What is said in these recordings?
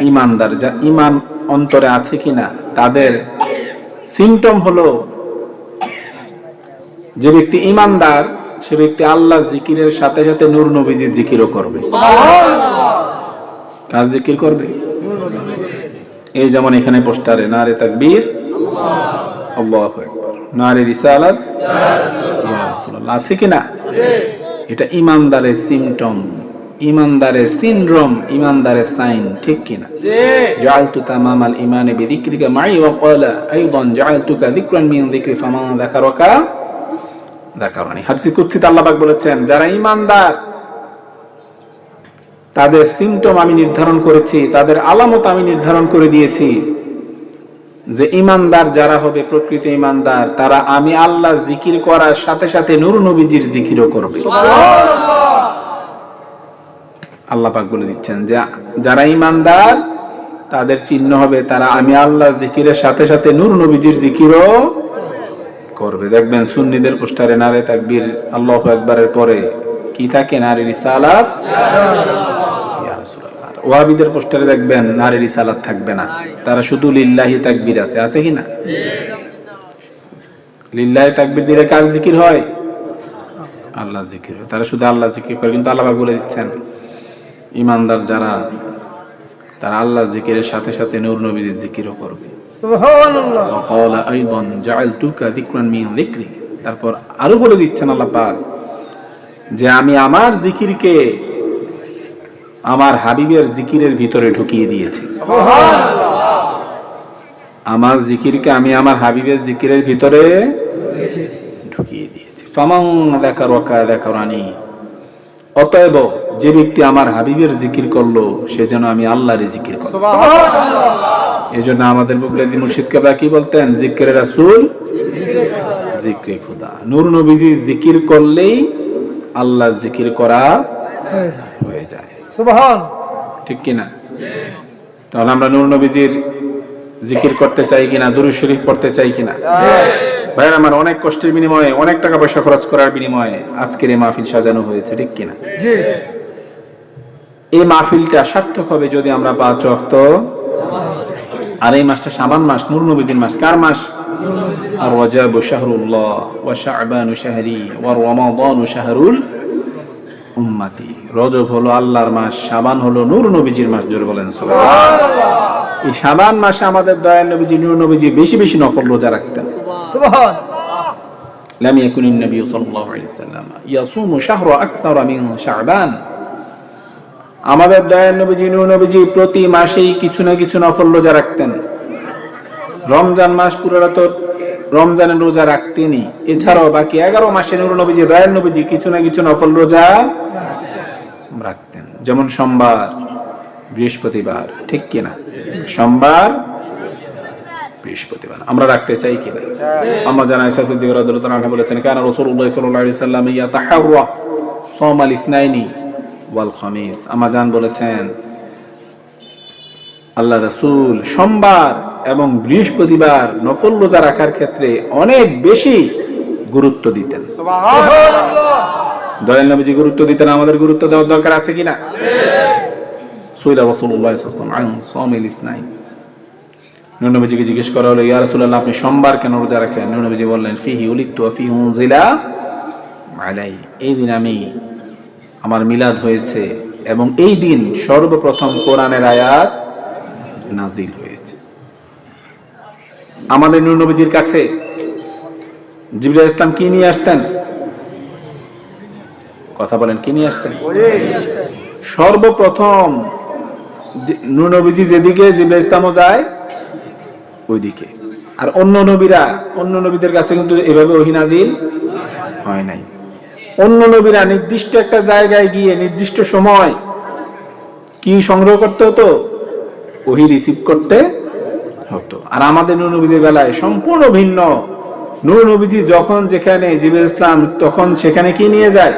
ইমানদার যা ইমান অন্তরে আছে কিনা তাদের সিমটম হলো যে ব্যক্তি ইমানদার সে ব্যক্তি আল্লাহ জিকিরের সাথে সাথে নূর নবীজির জিকিরও করবে। কাজ জিকির করবে? এই যেমন এখানে পোস্টারে নারে তাকবীর। আল্লাহু আকবার। নারে রিসালাত। আছে কিনা? এটা ইমানদারের সিমটম ইমানদারের সিনড্রোম ইমানদারের সাইন ঠিক কিনা? জালতু তামামাল ইমানে বিদিক্রিকা মাই ওয়া ক্বালা আইদান জালতুকা যিকরান মিন যিকরি ফামান যাকারাকা। যাকারানি হাদিস কুদসিতে আল্লাহ পাক বলেছেন যারা ইমানদার তাদের সিমটম আমি নির্ধারণ করেছি তাদের আলামত আমি নির্ধারণ করে দিয়েছি যে ইমানদার যারা হবে প্রকৃত ইমানদার তারা আমি আল্লাহ জিকির করার সাথে সাথে নুর নবীজির জিকিরও করবে। সুবহানাল্লাহ। আল্লাহ পাক বলে দিচ্ছেন যে, যারা ইমানদার তাদের চিহ্ন হবে তারা আমি আল্লাহ জিকিরের সাথে সাথে নূর নবীজির জিকিরও করবে। দেখবেন সুন্নিদের পোস্টারে নারে তাকবীর, আল্লাহ একবারের পরে কি থাকে? নারী রিসালাত। ওয়াহাবিদের পোস্টারে দেখবেন নারী রিসালাত থাকবে না। তারা শুধু লিল্লাহি তাকবীর আছে। আছে কি না? লিল্লাহি তাকবীর দিলে কার জিকির হয়? আল্লাহ জিকির তারা শুধু আল্লাহ জিকির করে। কিন্তু আল্লাহ বলে দিচ্ছেন ইমানদার যারা তারা আল্লাহ জিকিরের সাথে সাথে নূর নবীজির জিকিরও করবে। তারপর আরও বলে দিচ্ছেন আল্লাপাক যে আমি আমার জিকিরকে আমার হাবিবের জিকিরের ভিতরে ঢুকিয়ে দিয়েছি। আমার জিকিরকে আমি আমার হাবিবের জিকিরের ভিতরে ঢুকিয়ে দিয়েছি। ফামাং দেখা রকা দেখা রানী অতএব যে ব্যক্তি আমার হাবিবের জিকির করল সে যেন আমি আল্লাহর জিকির করল এই জন্য আমাদের বুকলাদি মুর্শিদ কাবা কি বলতেন? জিক্রে রাসূল জিক্রে খুদা। নূর নবীজি জিকির করলেই আল্লাহ জিকির করা হয়ে যায়। ঠিক কিনা? তাহলে আমরা নূর নবীজির জিকির করতে চাই কিনা? দুরুদ শরীফ পড়তে চাই কিনা? ভাইয়ের আমার অনেক কষ্টের বিনিময়ে অনেক টাকা পয়সা খরচ করার বিনিময়ে আজকের এই মাহফিল সাজানো হয়েছে ঠিক কিনা? এই মাহফিলটা সার্থক হবে যদি আমরা পাঁচ অক্ত আর এই মাসটা সাবান মাস নুর নবীদিন মাস। কার মাস? রজাব শাহরুল্লাহ ওয়া শাবান শাহরি ওয়া রমাদান শাহরুল উম্মতি। রজব হলো আল্লাহর মাস সাবান হলো নূর নবীজির মাস, জোর বলেন সুবহানাল্লাহ। এই সাবান মাসে আমাদের দয়াল নবীজি নূর নবীজি বেশি বেশি নফল রোজা রাখতেন। সুবহানাল্লাহ। লাম ইয়াকুনিন নবী সাল্লাল্লাহু আলাইহি ওয়াসাল্লাম ইয়াসুমু শাহরা আকতার মিন শাবান। আমাদের দয়াল নবীজি, নূর নবীজি প্রতি মাসেই কিছু না কিছু নফল রোজা রাখতেন। রমজান মাস পুরোটা তো রমজানের রোজা রাখতেনই এছাড়াও বাকি এগারো মাসে নূর নবীজি দয়াল নবীজি কিছু না কিছু নফল রোজা রাখতেন। যেমন সোমবার, বৃহস্পতিবার, ঠিক কিনা? সোমবার, বৃহস্পতিবার। আমরা রাখতে চাই কিনা আমরা জানা ইসা সিদ্দিক রাদিয়াল্লাহু তাআলা বলেছেন, কেন রাসূলুল্লাহ সাল্লাল্লাহু আলাইহি সাল্লাম ইয়াতাহাররা সাওমাল ইসনাইনি ওয়াল খামিস। আমা জান বলেছেন আল্লাহ রাসূল সোমবার এবং বৃহস্পতিবার নফল রোজা রাখার ক্ষেত্রে অনেক বেশি গুরুত্ব দিতেন। দয়াল নবীজি গুরুত্ব দিতেন আমাদের গুরুত্ব দেওয়ার দরকার আছে কিনা? রাসূলুল্লাহ সাল্লাল্লাহু আলাইহি ইসনাইন। নবীজিকে জিজ্ঞেস করা হলো ইয়া রাসূলুল্লাহ আপনি সোমবার কেন রোজা রাখেন? নবীজি বললেন ফিহি উলিদতু ওয়া ফিহি উনজিলা আলাই। এই দিন আমি আমার মিলাদ হয়েছে এবং এই দিন সর্বপ্রথম কোরআনের আয়াত নাজিল হয়েছে। আমাদের নবীজির কাছে জিবরাইল ইসলাম কি নিয়ে আসতেন? কথা বলেন, কি নিয়ে আসতেন? সর্বপ্রথম নবীজি যেদিকে জিবরাইল ইসলামও যায়, ওইদিকে। আর অন্য নবীরা, অন্য নবীদের কাছে কিন্তু এভাবে ওহি নাজিল হয় নাই। অন্য নবীরা নির্দিষ্ট একটা জায়গায় গিয়ে, নির্দিষ্ট সময় কি সংগ্রহ করতে হতো? ওহি রিসিভ করতে হতো। আর আমাদের নবীদের বেলায় সম্পূর্ণ ভিন্ন। নূর নবীজি যখন যেখানে জিবুল ইসলাম, তখন সেখানে কি নিয়ে যায়?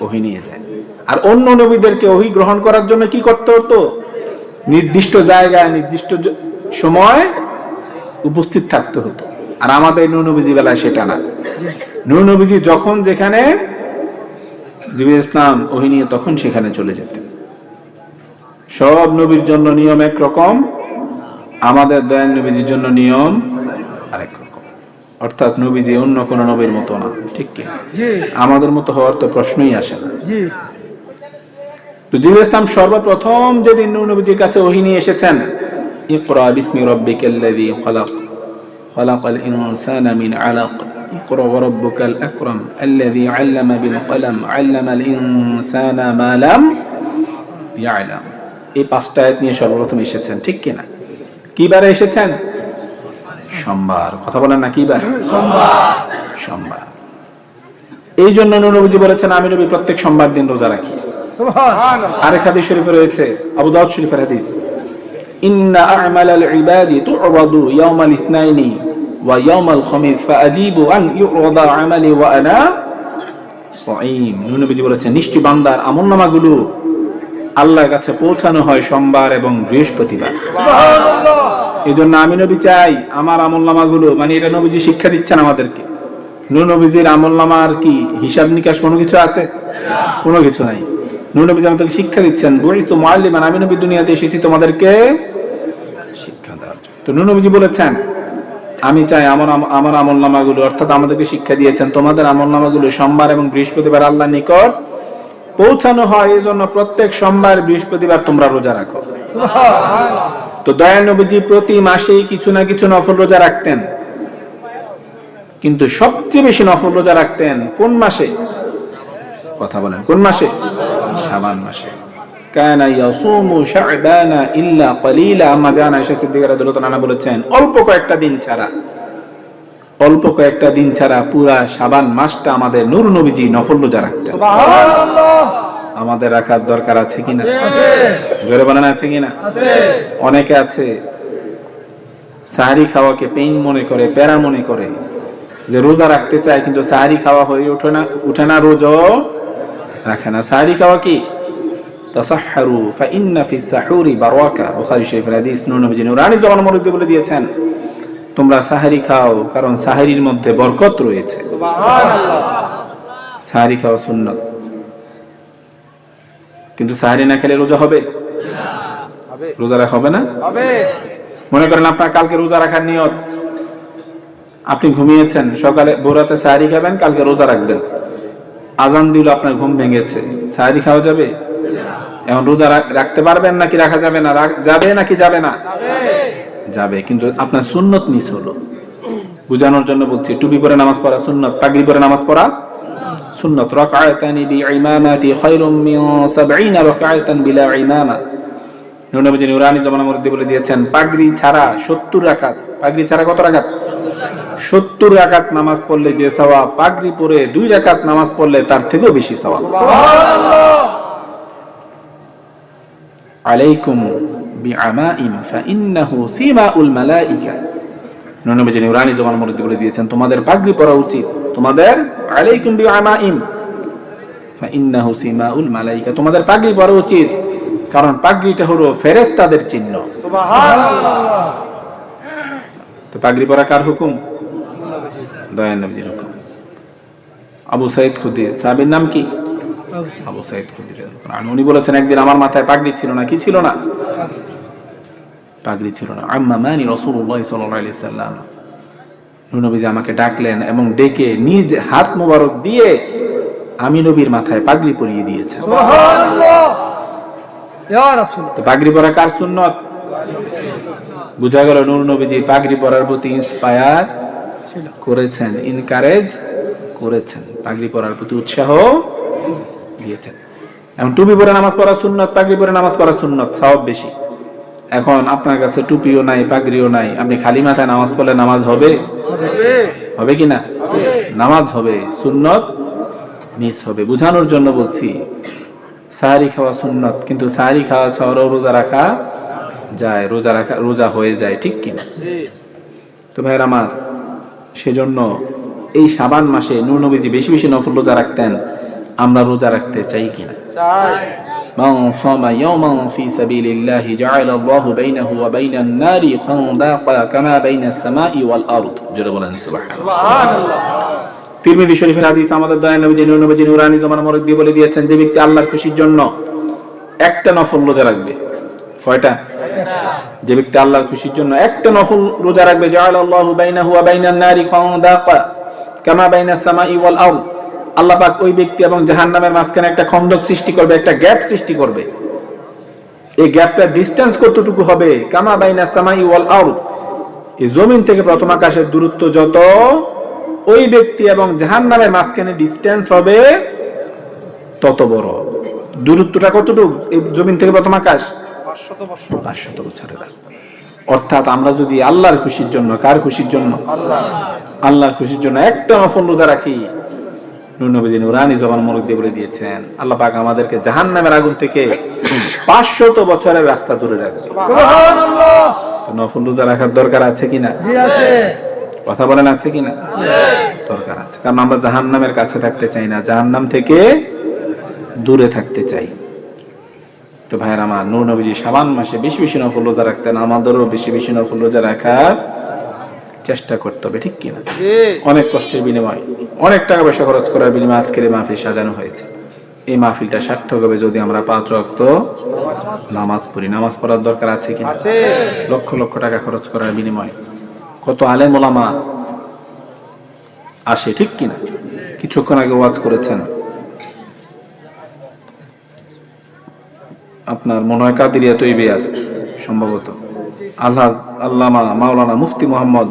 ওহি নিয়ে যায়। আর অন্য নবীদেরকে ওহি গ্রহণ করার জন্য কি করতে হতো? নির্দিষ্ট জায়গায়, নির্দিষ্ট সময় উপস্থিত থাকতে হতো। আর আমাদের নূর নবীজি বেলায় সেটা না। নূর নবীজি যখন যেখানে ইসলাম ওহি নিয়ে তখন সেখানে চলে যেতেন। সব নবীর জন্য নিয়ম একরকম আমাদের দয়াল নবীজির জন্য নিয়ম আরেক রকম। অর্থাৎ নবীজি অন্য কোন নবীর মতো না ঠিক কি? আমাদের মতো হওয়ার তো প্রশ্নই আসে না। তো জিবুল ইসলাম সর্বপ্রথম যেদিন নবীজির কাছে ওহী নিয়ে এসেছেন ইকরা বিসমি রাব্বিকাল্লাযী খলাক। মিন আলাক ইকরা ওয়া রাব্বুকাল আকরাম আল্লাযী আল্লামা বিল কলম আল্লামাল ইনসানা মা লাম ইয়ালাম এই পাঁচটা আয়াত নিয়ে সর্বপ্রথম এসেছেন ঠিক কি না? কিবারে এসেছেন? সোমবার। কথা বলেন না কিবার? সোমবার। সোমবার এই জন্য নবীজি বলেছেন আমি নবী প্রত্যেক সোমবার দিন রোজা রাখি। আরেক হাদিস শরীফে রয়েছে আবু দাউদ শরীফের হাদিস। আমালি নবীজি বলেছেন নিশ্চয় বান্দার আল্লাহর কাছে পৌঁছানো হয় সোমবার এবং বৃহস্পতিবার। এই জন্য আমি নবী চাই আমার আমলনামাগুলো মানে এটা নবীজি শিক্ষা দিচ্ছেন আমাদেরকে। নূর নবীজির আমলনামার কি হিসাব নিকাশ কোনো কিছু আছে? কোনো কিছু নাই। নূর নবীজি আমাদেরকে শিক্ষা দিচ্ছেন বলিস তো মাল্লিমান আমি নবী দুনিয়াতে এসেছি তোমাদেরকে। তো নূর নবীজি বলেছেন আমি চাই আমার আম- আমার আমলনামাগুলো অর্থাৎ আমাদেরকে শিক্ষা দিয়েছেন তোমাদের আমল আমলনামাগুলো সোমবার এবং বৃহস্পতিবার আল্লাহর নিকট পৌঁছানো হয়। এই জন্য প্রত্যেক সোমবার বৃহস্পতিবার তোমরা রোজা রাখো। তো দয়াল নবীজি প্রতি মাসেই কিছু না কিছু নফল রোজা রাখতেন। কিন্তু সবচেয়ে বেশি নফল রোজা রাখতেন কোন মাসে? কথা বলেন কোন মাসে? শাবান মাসে। কানা ইয়াসুমু শাবানা ইল্লা কলিলা। আম্মা জানা আয়েশা সিদ্দিকা রাদিয়াল্লাহু তাআলা বলেছেন অল্প কয়েকটা দিন ছাড়া অল্প কয়েকটা দিন ছাড়া পুরা শাবান মাসটা আমাদের নূর নবীজি নফল রোজা রাখতেন। আমাদের রাখার দরকার আছে কিনা জোরে বানানো আছে কিনা অনেকে আছে সাহারি খাওয়াকে পেইন মনে করে প্যারা মনে করে যে রোজা রাখতে চায় কিন্তু সাহারি খাওয়া হয়ে ওঠে না উঠে না রোজও রাখে না। সাহারি খাওয়া কি? তাসাহহারু ফাইন্না ফি সাহুরি বারাকা বুখারী শরীফের হাদিস নূর নবী নুরানি জবান মরুদ্দি বলে দিয়েছেন তোমরা সাহারি খাও কারণ সাহারির মধ্যে বরকত রয়েছে। সাহারি খাওয়া সুন্নত। কিন্তু সাহারি না খেলে রোজা হবে? রোজা রাখা হবে না? হবে। মনে করেন আপনার কালকে রোজা রাখার নিয়ত। আপনি ঘুমিয়েছেন সকালে ভোরাতে সাহারি খাবেন কালকে রোজা রাখবেন। আজান দিল আপনার ঘুম ভেঙেছে। সাহারি খাওয়া যাবে? এখন রোজা রাখ- রাখতে পারবেন নাকি রাখা যাবে না? যাবে নাকি যাবে না? যাবে। কিন্তু আপনার সুন্নত মিস হলো। বুঝানোর জন্য বলছি টুপি পরে নামাজ পড়া সুন্নত পাগড়ি পরে নামাজ পড়া সুন্নত। রাকাতানি বিইমামাতি খায়রুম মিন 70 রাকাতান বিলা ইমামা। নবী নুরানি জামানা মধ্যে বলে দিয়েছেন পাগড়ি ছাড়া 70 রাকাত। পাগড়ি ছাড়া কত রাকাত? 70 রাকাত নামাজ পড়লে যে সওয়াব পাগড়ি পরে দুই রাকাত নামাজ পড়লে তার থেকেও বেশি সওয়াব। সুবহানাল্লাহ! আলাইকুম বিআমাইম ফাইন্নাহু সিমাউল মালাইকা। নবী নুরানি জামানা মধ্যে বলে দিয়েছেন তোমাদের পাগড়ি পরা উচিত। তোমাদের আলাইকুম বিআমাইম ফাইন্নাহু সিমাউল মালাইকা। তোমাদের পাগড়ি পরা উচিত কারণ পাগড়িটা হলো ফেরেশতাদের চিহ্ন। সুবহানাল্লাহ। তো পাগড়ি পরা কার হুকুম? দয়ান নবীজির হুকুম। আবু সাইদ খুদি সাহাবীর নাম কি? আবু সাইদ খুদি রাদিয়াল্লাহু উনি বলেছেন একদিন আমার মাথায় পাগড়ি ছিল না কি ছিল না? পাগড়ি ছিল না। আম্মা মানি রাসূলুল্লাহ সাল্লাল্লাহু আলাইহি সাল্লাম। নবীজি আমাকে ডাকলেন এবং ডেকে নিজ হাত মোবারক দিয়ে আমি নবীর মাথায় পাগড়ি পরিয়ে তো পাগড়ি পরা কার সুন্নত? বুঝা গেল নূর নবীজি পাগড়ি পরার প্রতি ইন্সপায়ার করেছেন ইনকারেজ করেছেন। পাগড়ি পরার প্রতি উৎসাহ দিয়েছেন এখন টুপি পরে নামাজ পড়া সুন্নত পাগড়ি পরে নামাজ পড়া সুন্নত সব বেশি। এখন আপনার কাছে টুপিও নাই পাগড়িও নাই আপনি খালি মাথায় নামাজ পড়লে নামাজ হবে? হবে কি না? নামাজ হবে সুন্নত মিস হবে। বুঝানোর জন্য বলছি সাহারি খাওয়া সুন্নত কিন্তু সাহারি খাওয়া ছাড়াও রোজা রাখা যায় রোজা রাখা রোজা হয়ে যায় ঠিক কিনা তো ভাইয়ের আমার সেজন্য এই সাবান মাসে নূর নবীজি বেশি বেশি নফল রোজা রাখতেন। আমরা রোজা রাখতে চাই কিনা চাই من صام يوما في سبيل الله جعل الله بينه وبين النار خندقا كما بين السماء والأرض جل বলেন সুবহান সুবহানাল্লাহ তিরমিজি শরীফের হাদিস আমাদের দয়াল নবী নূর নবী নুরানি জামান মরদ দিয়ে বলে দিয়েছেন যে ব্যক্তি আল্লাহর খুশির জন্য একটা নফল রোজা রাখবে কয়টা যে ব্যক্তি আল্লাহর খুশির জন্য একটা নফল রোজা রাখবে জাআল আল্লাহু বাইনাহু ওয়া বাইনান নারি খাওদাকা কামা বাইনাস সামাই ওয়াল আরদ আল্লাহ পাক ওই ব্যক্তি এবং জাহান্নামের মাঝখানে একটা খন্দক সৃষ্টি করবে একটা গ্যাপ সৃষ্টি করবে। এই গ্যাপটার ডিসটেন্স কতটুকু হবে? কামা বাইনাস সামাই ওয়াল আউট এই জমিন থেকে প্রথম আকাশের দূরত্ব যত ওই ব্যক্তি এবং জাহান্নামের মাঝখানে ডিস্টেন্স হবে তত বড়। দূরত্বটা কতটুকু? এই জমিন থেকে প্রথম আকাশ? পাঁচশত বছরের রাস্তা। অর্থাৎ আমরা যদি আল্লাহর খুশির জন্য কার খুশির জন্য? আল্লাহর খুশির জন্য একটা নফল রোজা রাখি। নুনবীজি নুরানি জবান মুরুখ দিয়ে বলে দিয়েছেন আল্লাহ পাক আমাদেরকে জাহান্নামের আগুন থেকে পাঁচশত বছরের রাস্তা দূরে রাখবে নফল রোজা রাখার দরকার আছে কিনা? কথা বলেন আছে কিনা? দরকার আছে। কারণ আমরা জাহান্নামের কাছে থাকতে চাই না জাহান্নাম থেকে দূরে থাকতে চাই। তো ভাইয়ের আমার নূর নবীজি সাবান মাসে বেশি বেশি নফল রোজা রাখতেন আমাদেরও বেশি বেশি নফল রোজা রাখার চেষ্টা করতে হবে ঠিক কিনা? অনেক কষ্টের বিনিময়। অনেক টাকা পয়সা খরচ করার বিনিময়ে আজকের এই মাহফিল সাজানো হয়েছে। এই মাহফিলটা সার্থক হবে যদি আমরা পাঁচ ওয়াক্ত নামাজ পড়ি। নামাজ পড়ার দরকার আছে কিনা? লক্ষ লক্ষ টাকা খরচ করার বিনিময়ে। কত আলেম ওলামা আসে ঠিক কিনা? কিছুক্ষণ আগে ওয়াজ করেছেন। আপনার মনে হয় কাদিরিয়া তৈবিয়ার সম্ভবত। আল্লাহ আল্লামা মাওলানা মুফতি মোহাম্মদ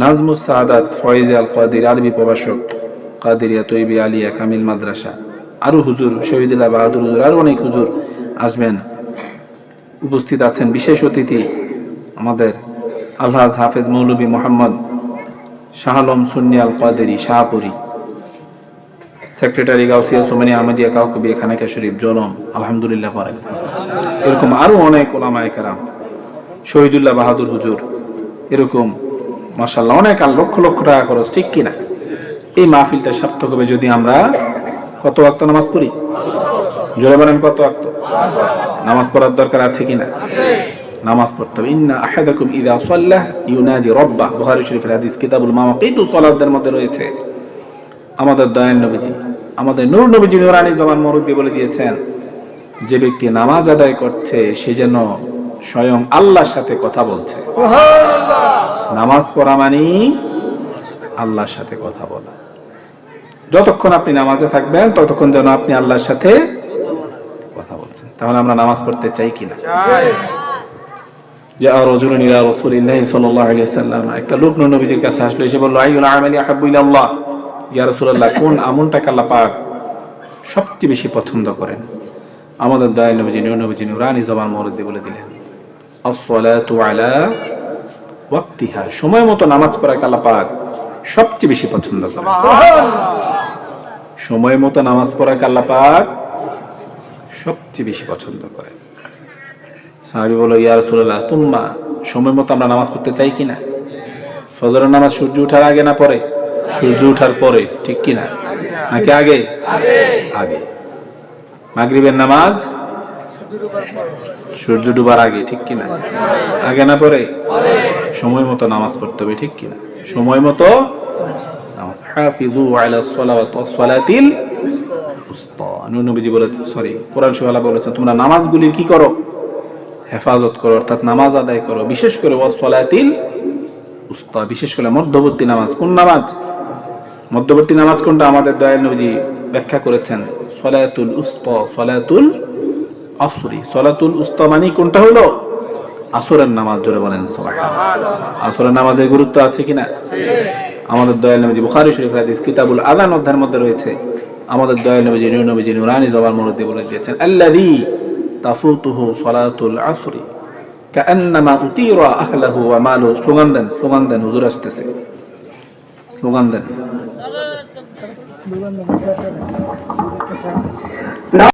নাজমুস সাদাত ফয়েজ আল কাদির আরবি প্রভাষক কাদিরিয়া তৈবি আলিয়া কামিল মাদ্রাসা। আরও হুজুর শহীদুল্লাহ বাহাদুর হুজুর আরও অনেক হুজুর আসবেন। উপস্থিত আছেন বিশেষ অতিথি আমাদের আলহাজ হাফেজ মৌলবী মোহাম্মদ শাহ আলম সুন্নি আল কাদেরি শাহপুরি। সেক্রেটারি গাউসিয়া সুমানি আহমদিয়া কাউকবি খানাকা শরীফ জলম আলহামদুলিল্লাহ করেন এরকম আরও অনেক ওলামায়ে কেরাম, শহীদুল্লাহ বাহাদুর হুজুর, এরকম মাসাল্লাহ অনেক আর লক্ষ লক্ষ টাকা খরচ, ঠিক কিনা? এই মাহফিলটা সার্থক হবে যদি আমরা কত ওয়াক্ত নামাজ পড়ি? জোরে বলেন কত ওয়াক্ত? নামাজ পড়ার দরকার আছে কিনা? নামাজ পড়তে হবে। ইন্না আহাদাকুম ইদা সাল্লাহ ইউনাজি রব্বাহ। বুখারী শরীফের হাদিস, কিতাবুল মাওয়াকিতু সালাতদের মধ্যে রয়েছে। আমাদের দয়াল নবীজি, আমাদের নূর নবীজি নুরানি জবান মরুদ্দি বলে দিয়েছেন, যে ব্যক্তি নামাজ আদায় করছে, সে যেন স্বয়ং আল্লাহর সাথে কথা বলছে। সুবহানাল্লাহ! নামাজ পড়া মানি আল্লাহর সাথে কথা বলা। যতক্ষণ আপনি নামাজে থাকবেন ততক্ষণ যেন আপনি আল্লাহর সাথে কথা বলছেন। তাহলে আমরা নামাজ পড়তে চাই কিনা যে আর রজুলুন ইলা রাসূলিল্লাহ সাল্লাল্লাহু আলাইহি সাল্লাম। একটা লোক নবীজির কাছে আসলো এসে বলল আইয়ুল আমালি আহাব্বু ইলাল্লাহ। ইয়া রাসূলুল্লাহ কোন আমলটাকে আল্লাহ পাক সবচেয়ে বেশি পছন্দ করেন? আমাদের দয়াল নবীজি নবীজি নুরানি জবান মরদি বলে দিলেন as-salatu ala ওয়াক্তিহা সময় মতো নামাজ পড়াকে আল্লাহ পাক সবচেয়ে বেশি পছন্দ করেন সময় মতো নামাজ পড়াকে আল্লাহ পাক সবচেয়ে বেশি পছন্দ করেন সাহাবি বলো ইয়া রাসূলুল্লাহ, তুম্মা, সময় মতো আমরা নামাজ পড়তে চাই কিনা? ফজরের নামাজ সূর্য ওঠার আগে না পরে? সূর্য ওঠার পরে, ঠিক কিনা? নাকি আগে? আগে। মাগরিবের নামাজ সূর্য ডুবার আগে, ঠিক কিনা? আগে না পরে? সময় মতো নামাজ পড়তে হবে, ঠিক কিনা? সময় মতো নামাজ। সরি তোমরা নামাজগুলি কি করো? হেফাজত করো, অর্থাৎ নামাজ আদায় করো, বিশেষ করে বিশেষ করে মধ্যবর্তী নামাজ। কোন নামাজ? মধ্যবর্তী নামাজ কোনটা? আমাদের দয়াল নবীজি ব্যাখ্যা করেছেন, সলাতুল উস্তা সলাতুল আসরি। সলাতুল উস্তা মানে কোনটা হলো? আসরের নামাজ জোরে বলেন আসরের নামাজের গুরুত্ব আছে কিনা? আমাদের দয়াল নবীজি, বুখারী শরীফ হাদিস, কিতাবুল আযান অধ্যায়ের মধ্যে রয়েছে। আমাদের দয়াল নবীজি, নূর নবীজি, নুরানি জবান মরদি বলে দিয়েছেন, আল্লাযী তাফুতুহু সলাতুল আসরি, কাআন্নামা উতিরা আহলাহু ওয়া মালু স্লোগান দেন স্লোগান দেন, হুজুর আসতেছে। স্লোগান দেন।